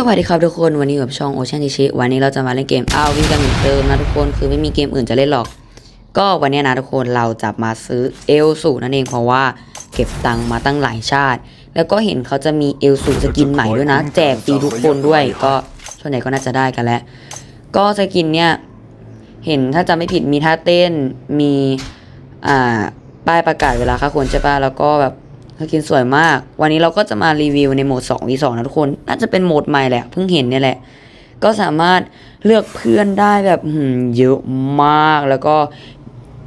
สวัสดีครับทุกคนวันนี้กับช่องโอเชียนชิชิวันนี้เราจะมาเล่นเกมอาวิกันเหมือนเดิมนะทุกคนคือไม่มีเกมอื่นจะเล่นหรอก ก็วันนี้นะทุกคนเราจะมาซื้อเอลสูนั่นเองเพราะว่าเก็บตังค์มาตั้งหลายชาติ แล้วก็เห็นเขาจะมีเอลสูสกินใหม่ด้วยนะ แจกฟรีทุกคนด้วย ก็ช่วงไหนก็น่าจะได้กันแล้ว ก็สกินเนี่ยเห็นถ้าจะไม่ผิดมีท่าเต้นมีอ่าป้ายประกาศเวลาค่าควรใช่ปะแล้วก็แบบ สกินสวยมาก วันนี้เราก็จะมารีวิวในโหมด 2v2 นะทุกคน น่าจะเป็นโหมดใหม่แหละ เพิ่งเห็นเนี่ยแหละ ก็สามารถเลือกเพื่อนได้แบบเยอะมาก แล้วก็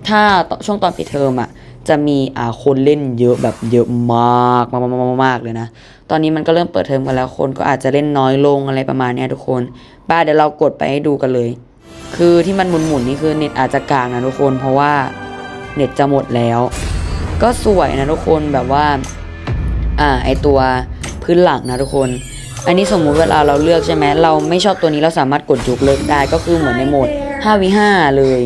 ถ้าช่วงตอนปิดเทอมอะ จะมีอ่าคนเล่นเยอะแบบเยอะมากมากมากมากเลยนะ ตอนนี้มันก็เริ่มเปิดเทอมกันแล้ว คนก็อาจจะเล่นน้อยลงอะไรประมาณเนี้ยทุกคนป้าเดี๋ยวเรากดไปให้ดูกันเลย คือที่มันหมุนๆนี่คือเน็ตอาจจะกลางนะทุกคน เพราะว่าเน็ตจะหมดแล้ว ก็สวยนะทุกคนแบบว่า อ่าไอตัวพื้นหลังนะทุกคน อันนี้สมมุติเวลาเราเลือกใช่ไหมเราไม่ชอบตัวนี้เราสามารถกดยกเลิกได้ก็คือเหมือนในโหมด 5v5 เลย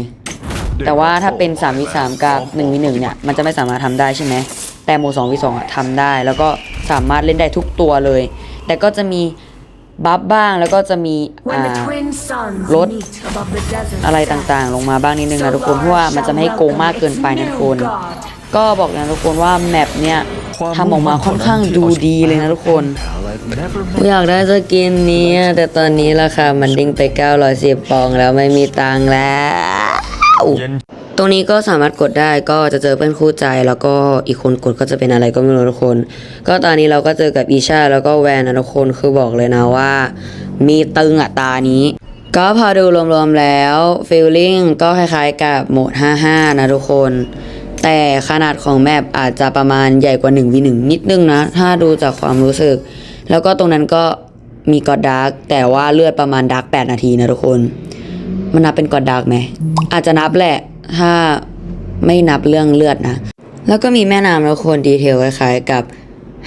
แต่ว่าถ้าเป็น 3v3 กับ 1v1 เนี่ยมันจะไม่สามารถทำได้ใช่ไหมแต่โหมด 2v2 อะทำได้ แล้วก็สามารถเล่นได้ทุกตัวเลย แต่ก็จะมีบัฟบ้างแล้วก็จะมีอ่า the twin suns รถอะไรต่างๆ ลงมาบ้างนิดนึงนะทุกคนเพราะว่ามันจะไม่ให้โกงมากเกินไปนะทุกคน ก็บอกเลยนะทุกคนว่าแมปเนี่ยทำออกมาค่อนข้างดูดีเลยนะทุกคน อยากได้สกินนี้อะแต่ตอนนี้ราคามันดิ่งไป 910 ปองแล้วไม่มีตังค์แล้ว ตรงนี้ก็สามารถกดได้ก็จะเจอเพื่อนคู่ใจแล้วก็อีกคนกดก็จะเป็นอะไรก็ไม่รู้ทุกคน ก็ตอนนี้เราก็เจอกับอีชาแล้วก็แวนนะทุกคนคือบอกเลยนะว่า มีตึงอะตานี้ก็พอดูรวมๆแล้วฟีลลิ่งก็คล้ายๆกับโหมด 55 นะทุกคน แต่ขนาดของแมปอาจจะประมาณใหญ่กว่า 1v1 นิดนึงนะ ถ้าดูจากความรู้สึก แล้วก็ตรงนั้นก็มีกอดดาร์กแต่ว่าเลือดประมาณดาร์ก8นาทีนะทุกคน มันนับเป็นกอดดาร์กไหม อาจจะนับแหละ ถ้าไม่นับเรื่องเลือดนะ แล้วก็มีแม่น้ำแล้วคนดีเทลคล้ายๆกับ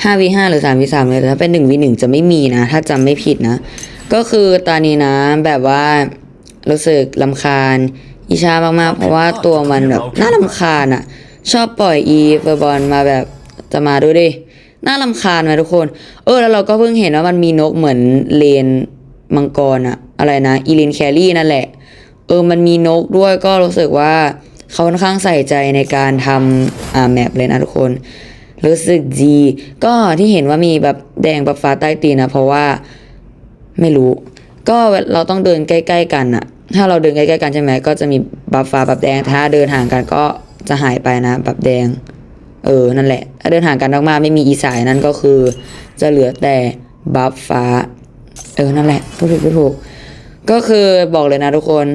5v5 หรือ 3v3 เลยแต่ถ้าเป็น 1v1 จะไม่มีนะ ถ้าจำไม่ผิดนะ ก็คือตอนนี้นะแบบว่ารู้สึกลำคาญอิชามากๆ เพราะว่าตัวมันแบบน่าลำคาญอะ่ะ ชอบปล่อยอีเฟอร์บอลมาแบบจะมาดูดิน่าลำคาญไหมทุกคน เออ แล้วเราก็เพิ่งเห็นว่ามันมีนกเหมือนเลนมังกรอะอะไรนะอีลินแครี่นั่นแหละ เออ มันมีนกด้วยก็รู้สึกว่าเขาค่อนข้างใส่ใจในการทำอ่าแมปเลยนะทุกคน รู้สึกดี ก็ที่เห็นว่ามีแบบแดงแบบฟ้าใต้ตีนนะเพราะว่าไม่รู้ ก็เราต้องเดินใกล้ ๆ กันอะถ้าเราเดินใกล้ ๆ กันใช่ไหมก็จะมีบัฟฟ้าบัฟแดงถ้าเดินห่างกันก็ จะหายไปนะบัฟแดง เออ นั่นแหละ ถ้าเดินห่างกันมากๆไม่มีอีสายนั่นก็คือ จะเหลือแต่บัฟฟ้า เออ นั่นแหละพูดถูกพูดถูก ก็คือบอกเลยนะทุกคน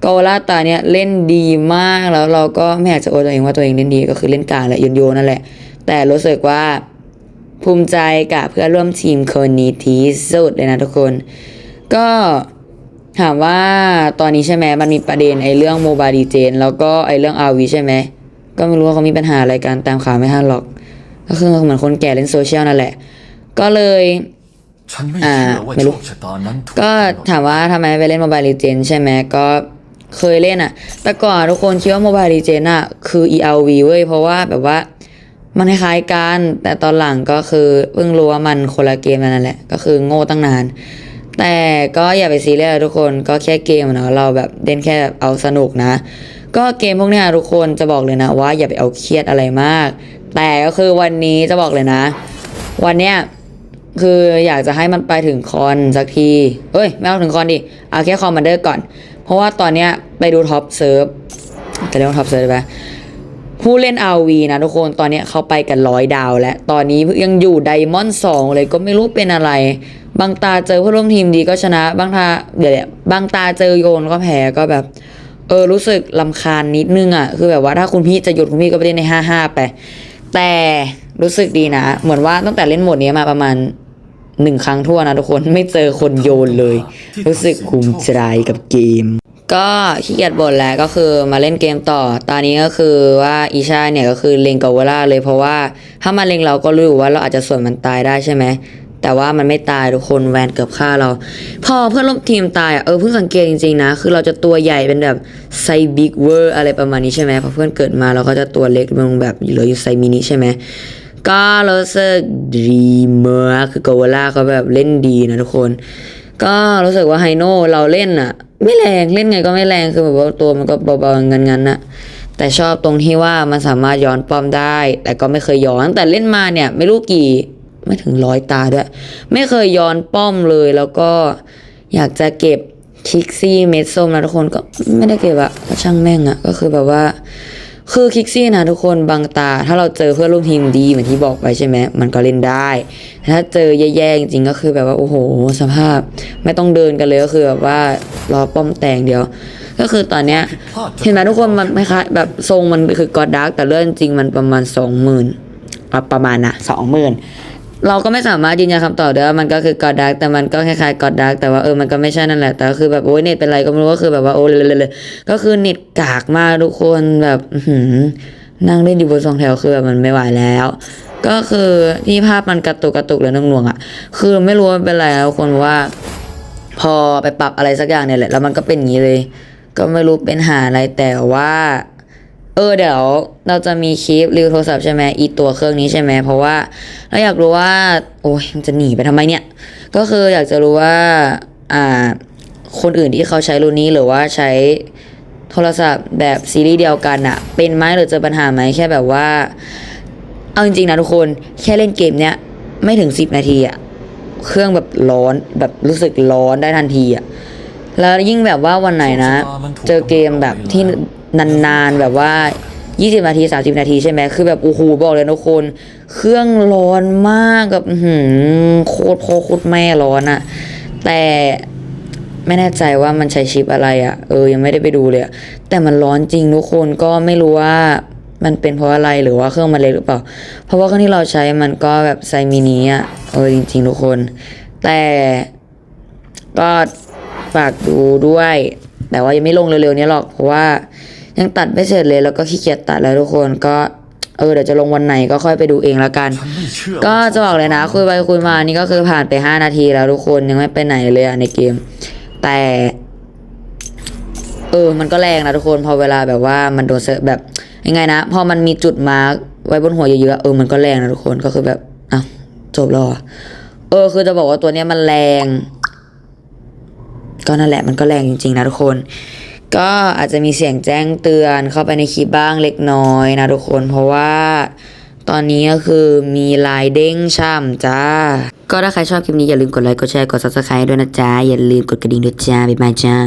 โกลาตาเนี่ยเล่นดีมากแล้วเราก็ไม่อยากจะโอตัวเองว่าตัวเองเล่นดีก็คือเล่นกลางและยนโยนั่นแหละ แต่รู้สึกว่าภูมิใจกับเพื่อนร่วมทีมคนนี้ที่สุดเลยนะทุกคน ก็ ถามว่าตอนนี้ใช่ไหมมันมีประเด็นไอ้เรื่องโมบายดีเจนแล้วก็ไอ้เรื่องอาวีใช่ไหม ก็ไม่รู้ว่าเขามีปัญหาอะไรกันตามข่าวไม่ทันหรอก ก็คือเหมือนคนแก่เล่นโซเชียลนั่นแหละ ก็เลยฉันไม่อ่าเชื่อว่าไม่โชรู้คชะตานั้นถูกก็ถามว่าทำไมไปเล่น Mobile Legends ใช่ไหมก็เคยเล่นอะแต่ก่อนทุกคนคิดว่า Mobile Legends อะคือ ELV เว้ย เพราะว่าแบบว่ามันคล้ายๆกัน แต่ตอนหลังก็คือเพิ่งรู้ว่ามันคนละเกมกันนั่นแหละ ก็คือโง่ตั้งนาน แต่ก็อย่าไปซีเรียสทุกคนก็แค่เกมเนาะเราแบบเล่นแค่แบบเอาสนุกนะ ก็เกมพวกนี้ทุกคนจะบอกเลยนะว่าอย่าไปเอาเครียดอะไรมาก แต่ก็คือวันนี้จะบอกเลยนะ วันเนี้ยคืออยากจะให้มันไปถึงคอนสักทีเอ้ยไม่เอาถึงคอนดิเอาแค่คอมมานเดอร์ก่อน เพราะว่าตอนเนี้ยไปดูท็อปเซิร์ฟจะเรียกว่าท็อปเซิร์ฟได้ไหมผู้เล่น RV นะทุกคนตอนเนี้ยเขาไปกันร้อยดาว แล้ว ตอนนี้ยังอยู่ไดมอนด์สองเลยก็ไม่รู้เป็นอะไร บางตาเจอเพื่อนร่วมทีมดีก็ชนะ บางตาเดี๋ยวๆบางตาเจอโยนก็แพ้ก็แบบ เออรู้สึกลำคาญนิดนึงอะ คือแบบว่าถ้าคุณพี่จะหยุดคุณพี่ก็ไปเล่นใน55ไป แต่รู้สึกดีนะ เหมือนว่าตั้งแต่เล่นหมดนี้มาประมาณหนึ่งครั้งทั่วนะทุกคนไม่เจอคนโยนเลย รู้สึกภูมิใจกับเกม ก็ขี้เกียจบ่นแล้วก็คือมาเล่นเกมต่อ ตอนนี้ก็คือว่าอีชาเนี่ยก็คือเลงกับเวล่าเลยเพราะว่าถ้ามาเลงเราก็รู้ว่าเราอาจจะส่วนมันตายได้ใช่ไหม แต่ว่ามันไม่ตายทุกคนแวนเกือบฆ่าเรา พอเพื่อนร่วมทีมตายเออเพิ่งสังเกตจริงๆนะ คือเราจะตัวใหญ่เป็นแบบไซบิ๊กเวอร์อะไรประมาณนี้ใช่ไหมพอเพื่อนเกิดมาเราก็จะตัวเล็กลงแบบเหลืออยู่ไซมินิใช่ไหมก็รู้สึกดีมากคือโกวล่าเขาแบบเล่นดีนะทุกคน ก็รู้สึกว่าไฮโน่เราเล่นอะไม่แรงเล่นไงก็ไม่แรงคือแบบว่าตัวมันก็เบาๆงันๆนะแต่ชอบตรงที่ว่ามันสามารถย้อนป้อมได้ แต่ก็ไม่เคยย้อนแต่เล่นมาเนี่ยไม่รู้กี่ ไม่ถึงร้อยตาด้วย ไม่เคยย้อนป้อมเลยแล้วก็อยากจะเก็บคิกซี่เม็ดส้มนะทุกคนก็ไม่ได้เก็บอะก็ช่างแม่งอะก็คือแบบว่า คือคิกซี่นะทุกคนบางตา ถ้าเราเจอเพื่อนร่วมทีมดีเหมือนที่บอกไปใช่ไหมมันก็เล่นได้ถ้าเจอแย่ๆจริงก็คือแบบว่าโอ้โห สภาพไม่ต้องเดินกันเลยก็คือแบบว่ารอป้อมแตงเดียว ก็คือตอนเนี้ยเห็นไหมทุกคนมันไม่คะแบบทรงมันคือกอดดักแต่เรื่องจริงมันประมาณสองหมื่นประมาณนะสองหมื่น เราก็ไม่สามารถยืนยันคำตอบได้ว่ามันก็คือกอดดักแต่มันก็คล้ายๆกอดดักแต่ว่าเออมันก็ไม่ใช่นั่นแหละ แต่คือแบบโอ้ยเน็ตเป็นไรก็ไม่รู้ก็คือแบบว่าโอ้เลยเลยเลยก็คือเน็ตกากมากทุกคนแบบหืนั่งเล่นอยู่บนสองแถวคือแบบมันไม่ไหวแล้ว ก็คือที่ภาพมันกระตุกกระตุกเลยน่วงๆอะ คือไม่รู้มันเป็นไรทุกคนว่า พอไปปรับอะไรสักอย่างเนี่ยแหละแล้วมันก็เป็นอย่างนี้เลย ก็ไม่รู้เป็นหาอะไรแต่ว่า เออเดี๋ยวเราจะมีคลิปรีวิวโทรศัพท์ใช่ไหมอีตัวเครื่องนี้ใช่ไหมเพราะว่าเราอยากรู้ว่า โอ้ยมันจะหนีไปทำไมเนี่ย ก็คืออยากจะรู้ว่าอ่าคนอื่นที่เขาใช้รุ่นนี้หรือว่าใช้โทรศัพท์แบบซีรีส์เดียวกันอะเป็นไหมหรือเจอปัญหาไหมแค่แบบว่า เอาจริงๆนะทุกคนแค่เล่นเกมเนี้ยไม่ถึงสิบนาทีอะเครื่องแบบร้อนแบบรู้สึกร้อนได้ทันทีอะแล้วยิ่งแบบว่าวันไหนนะ เจอเกมแบบที่ นานๆแบบว่า 20 นาที 30 นาทีใช่ไหมคือแบบโอ้โหบอกเลยนะคน เครื่องร้อนมากกับหือโคตรพ่อโคตรแม่ร้อนอะแต่ไม่แน่ใจว่ามันใช้ชิปอะไรอะเออยังไม่ได้ไปดูเลยแต่มันร้อนจริงทุกคนก็ไม่รู้ว่ามันเป็นเพราะอะไรหรือว่าเครื่องมันเล็กหรือเปล่า เพราะว่าเครื่องที่เราใช้มันก็แบบไซมินิอะเออจริงๆทุกคน แต่ก็ฝากดูด้วย แต่ว่ายังไม่ลงเร็วๆนี้หรอกเพราะว่า ยังตัดไม่เสร็จเลยแล้วก็ขี้เกียจตัดแล้วทุกคนก็เออเดี๋ยวจะลงวันไหนก็ค่อยไปดูเองละกันฉันไม่เชื่อก็จะบอกเลยนะ คุยไปคุยมานี่ก็คือผ่านไป 5 นาทีแล้วทุกคนยังไม่ไปไหนเลยอะในเกม แต่ เออ มันก็แรงนะทุกคนพอเวลาแบบว่ามันโดนเซแบบยังไงนะพอมันมีจุดมาร์กไว้บนหัวเยอะๆเออมันก็แรงนะทุกคนก็คือแบบอะจบแล้วเหรอเออ คือจะบอกว่าตัวเนี้ยมันแรง ก็นั่นแหละมันก็แรงจริงๆนะทุกคน ก็อาจจะมีเสียงแจ้งเตือนเข้าไปในคลิปบ้างเล็กน้อยนะทุกคน เพราะว่าตอนนี้ก็คือมีลายเด้งช่ำจ้า ก็ถ้าใครชอบคลิปนี้อย่าลืมกดไลค์ กดแชร์ กด subscribe ด้วยนะจ๊ะ อย่าลืมกดกระดิ่งด้วยจ้า บ๊ายบายจ้า